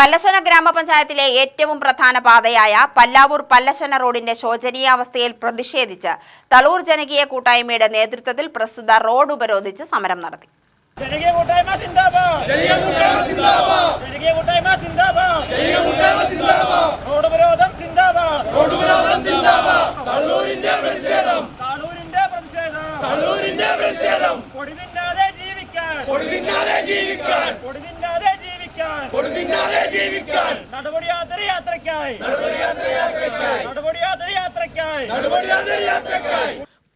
പല്ലശന ഗ്രാമപഞ്ചായത്തിലെ ഏറ്റവും പ്രധാന പാതയായ പല്ലാവൂർ പല്ലശന റോഡിന്റെ ശോചനീയാവസ്ഥയിൽ പ്രതിഷേധിച്ച് തളൂർ ജനകീയ കൂട്ടായ്മയുടെ നേതൃത്വത്തിൽ പ്രസ്തുത റോഡ് ഉപരോധിച്ച് സമരം നടത്തി. ജനകീയ കൂട്ടായ്മ സിന്ദാബാദ്. ജനകീയ കൂട്ടായ്മ സിന്ദാബാദ്. ജനകീയ കൂട്ടായ്മ സിന്ദാബാദ്. ജനകീയ കൂട്ടായ്മ സിന്ദാബാദ്. റോഡ് ഉപരോധം സിന്ദാബാദ്. റോഡ് ഉപരോധം സിന്ദാബാദ്. തള്ളൂരിന്റെ പ്രതിഷേധം. തള്ളൂരിന്റെ പ്രതിഷേധം. തള്ളൂരിന്റെ പ്രതിഷേധം. പൊടി തിന്നാതെ ജീവിക്കാൻ. പൊടി തിന്നാതെ ജീവിക്കാൻ. പൊടി തിന്നാതെ ജീവിക്കാൻ പൊടി തിന്നാതെ ജീവിക്കാൻ നടപടിയാത്ര നടപടിയാത്ര നടപടിയാത്ര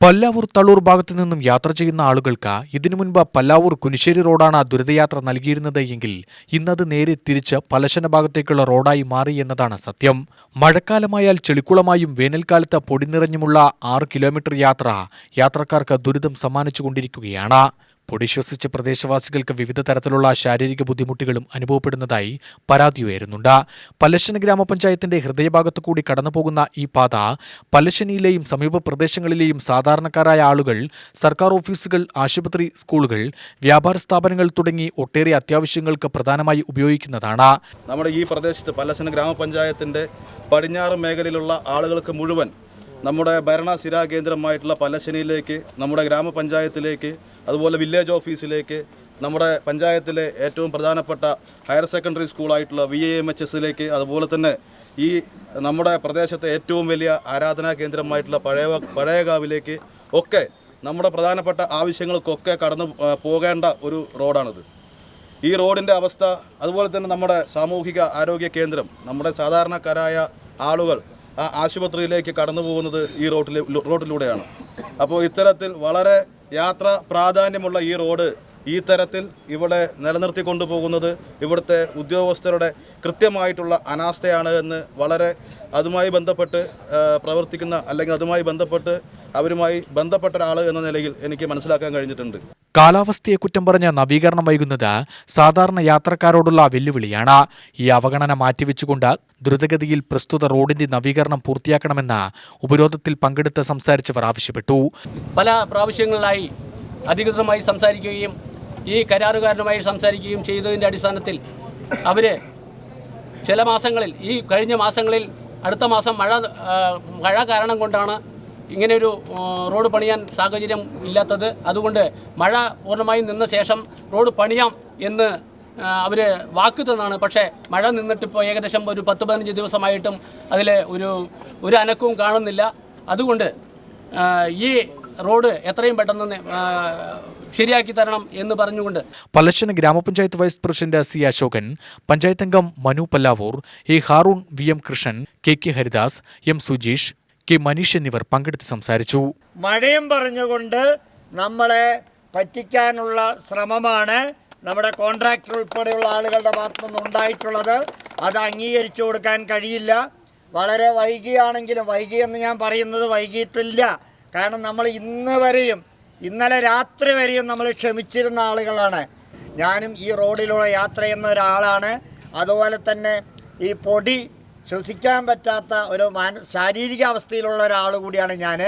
പല്ലാവൂർ തള്ളൂർ ഭാഗത്തു നിന്നും യാത്ര ചെയ്യുന്ന ആളുകൾക്ക് ഇതിനു മുൻപ് പല്ലാവൂർ കുനിശ്ശേരി റോഡാണ് ദുരിതയാത്ര നൽകിയിരുന്നത് എങ്കിൽ ഇന്നത് നേരെ തിരിച്ച് പലശന ഭാഗത്തേക്കുള്ള റോഡായി മാറി എന്നതാണ് സത്യം. മഴക്കാലമായാൽ ചെളിക്കുളമായും വേനൽക്കാലത്ത് പൊടിനിറഞ്ഞുമുള്ള ആറ് കിലോമീറ്റർ യാത്ര യാത്രക്കാർക്ക് ദുരിതം സമ്മാനിച്ചുകൊണ്ടിരിക്കുകയാണ്. പൊടി ശ്വസിച്ച പ്രദേശവാസികൾക്ക് വിവിധ തരത്തിലുള്ള ശാരീരിക ബുദ്ധിമുട്ടുകളും അനുഭവപ്പെടുന്നതായി പരാതി ഉയരുന്നുണ്ട്. പല്ലശ്ശന ഗ്രാമപഞ്ചായത്തിന്റെ ഹൃദയഭാഗത്തു കൂടി കടന്നുപോകുന്ന ഈ പാത പല്ലശ്ശനിയിലെയും സമീപ പ്രദേശങ്ങളിലെയും സാധാരണക്കാരായ ആളുകൾ സർക്കാർ ഓഫീസുകൾ ആശുപത്രി സ്കൂളുകൾ വ്യാപാര സ്ഥാപനങ്ങൾ തുടങ്ങി ഒട്ടേറെ അത്യാവശ്യങ്ങൾക്ക് പ്രധാനമായി ഉപയോഗിക്കുന്നതാണ്. നമ്മുടെ ഈ പ്രദേശത്ത് പല്ലശ്ശന ഗ്രാമപഞ്ചായത്തിന്റെ പടിഞ്ഞാറ് മേഖലയിലുള്ള ആളുകൾക്ക് മുഴുവൻ നമ്മുടെ ഭരണ കേന്ദ്രമായിട്ടുള്ള പല്ലശ്ശനിയിലേക്ക് നമ്മുടെ ഗ്രാമപഞ്ചായത്തിലേക്ക് അതുപോലെ വില്ലേജ് ഓഫീസിലേക്ക് നമ്മുടെ പഞ്ചായത്തിലെ ഏറ്റവും പ്രധാനപ്പെട്ട ഹയർ സെക്കൻഡറി സ്കൂളായിട്ടുള്ള വി എ എച്ച് എസിലേക്ക് അതുപോലെ തന്നെ ഈ നമ്മുടെ പ്രദേശത്തെ ഏറ്റവും വലിയ ആരാധനാ കേന്ദ്രമായിട്ടുള്ള പഴയ പഴയകാവിലേക്ക് ഒക്കെ നമ്മുടെ പ്രധാനപ്പെട്ട ആവശ്യങ്ങൾക്കൊക്കെ കടന്നു പോകേണ്ട ഒരു റോഡാണിത്. ഈ റോഡിന്റെ അവസ്ഥ അതുപോലെ തന്നെ നമ്മുടെ സാമൂഹിക ആരോഗ്യ കേന്ദ്രം നമ്മുടെ സാധാരണക്കാരായ ആളുകൾ ആ ആശുപത്രിയിലേക്ക് കടന്നു പോകുന്നത് ഈ റോഡിലെ റോഡിലൂടെയാണ് അപ്പോൾ ഇത്തരത്തിൽ വളരെ യാത്ര പ്രാധാന്യമുള്ള ഈ റോഡ് ഈ തരത്തിൽ ഇവിടെ നിലനിർത്തി കൊണ്ടുപോകുന്നത് ഇവിടുത്തെ ഉദ്യോഗസ്ഥരുടെ കൃത്യമായിട്ടുള്ള അനാസ്ഥയാണ് എന്ന് വളരെ അതുമായി ബന്ധപ്പെട്ട് പ്രവർത്തിക്കുന്ന അല്ലെങ്കിൽ അതുമായി ബന്ധപ്പെട്ട് അവരുമായി ബന്ധപ്പെട്ട ഒരാൾ എന്ന നിലയിൽ എനിക്ക് മനസ്സിലാക്കാൻ കഴിഞ്ഞിട്ടുണ്ട്. കാലാവസ്ഥയെ കുറ്റം പറഞ്ഞ നവീകരണം വൈകുന്നത് സാധാരണ യാത്രക്കാരോടുള്ള വെല്ലുവിളിയാണ്. ഈ അവഗണന മാറ്റിവെച്ചുകൊണ്ട് ദ്രുതഗതിയിൽ പ്രസ്തുത റോഡിന്റെ നവീകരണം പൂർത്തിയാക്കണമെന്ന് ഉപരോധത്തിൽ പങ്കെടുത്ത് സംസാരിച്ചവർ ആവശ്യപ്പെട്ടു. പല പ്രാവശ്യങ്ങളിലായി അധികൃതമായി സംസാരിക്കുകയും ഈ കരാറുകാരനുമായി സംസാരിക്കുകയും ചെയ്തതിന്റെ അടിസ്ഥാനത്തിൽ അവർ ചില മാസങ്ങളിൽ ഈ കഴിഞ്ഞ മാസങ്ങളിൽ അടുത്ത മാസം മഴ മഴ കാരണം കൊണ്ടാണ് ഇങ്ങനെയൊരു റോഡ് പണിയാൻ സാഹചര്യം ഇല്ലാത്തത് അതുകൊണ്ട് മഴ പൂർണമായും നിന്ന ശേഷം റോഡ് പണിയാം എന്ന് അവർ വാക്ക് തന്നാണ്. പക്ഷേ മഴ നിന്നിട്ടിപ്പോൾ ഏകദേശം ഒരു പത്ത് പതിനഞ്ച് ദിവസമായിട്ടും അതിൽ ഒരു ഒരു അനക്കവും കാണുന്നില്ല. അതുകൊണ്ട് ഈ റോഡ് എത്രയും പെട്ടെന്ന് ശരിയാക്കി തരണം എന്ന് പറഞ്ഞുകൊണ്ട്. പല്ലശ്ശന ഗ്രാമപഞ്ചായത്ത് vice president C Ashokan panchayat അംഗം Manu Pallavur A Haroon V M Krishnan K K Haridas M Sujeesh K Maneesh എന്നിവർ പങ്കെടുത്ത് സംസാരിച്ചു. മഴയും പറഞ്ഞുകൊണ്ട് നമ്മളെ പറ്റിക്കാനുള്ള ശ്രമമാണ് നമ്മുടെ കോൺട്രാക്ടർ ഉൾപ്പെടെയുള്ള ആളുകളുടെ ഭാഗത്തു നിന്ന് ഉണ്ടായിട്ടുള്ളത്. അത് അംഗീകരിച്ചു കൊടുക്കാൻ കഴിയില്ല. വളരെ വൈകിയാണെങ്കിലും വൈകി എന്ന് ഞാൻ പറയുന്നത് വൈകിയിട്ടില്ല. കാരണം നമ്മൾ ഇന്ന് വരെയും ഇന്നലെ രാത്രി വരെയും നമ്മൾ ക്ഷമിച്ചിരുന്ന ആളുകളാണ്. ഞാനും ഈ റോഡിലൂടെ യാത്ര ചെയ്യുന്ന ഒരാളാണ്. അതുപോലെ തന്നെ ഈ പൊടി ശ്വസിക്കാൻ പറ്റാത്ത ഒരു മാന ശാരീരിക അവസ്ഥയിലുള്ള ഒരാൾ കൂടിയാണ് ഞാൻ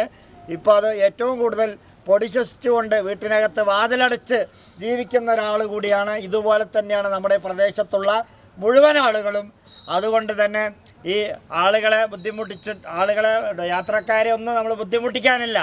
ഇപ്പോൾ അത് ഏറ്റവും കൂടുതൽ പൊടി ശ്വസിച്ചുകൊണ്ട് വീട്ടിനകത്ത് വാതിലടച്ച് ജീവിക്കുന്ന ഒരാൾ കൂടിയാണ്. ഇതുപോലെ തന്നെയാണ് നമ്മുടെ പ്രദേശത്തുള്ള മുഴുവൻ ആളുകളും. അതുകൊണ്ട് തന്നെ ഈ ആളുകളെ ബുദ്ധിമുട്ടിച്ച് ആളുകളെ യാത്രക്കാരെ ഒന്നും നമ്മൾ ബുദ്ധിമുട്ടിക്കാനില്ല.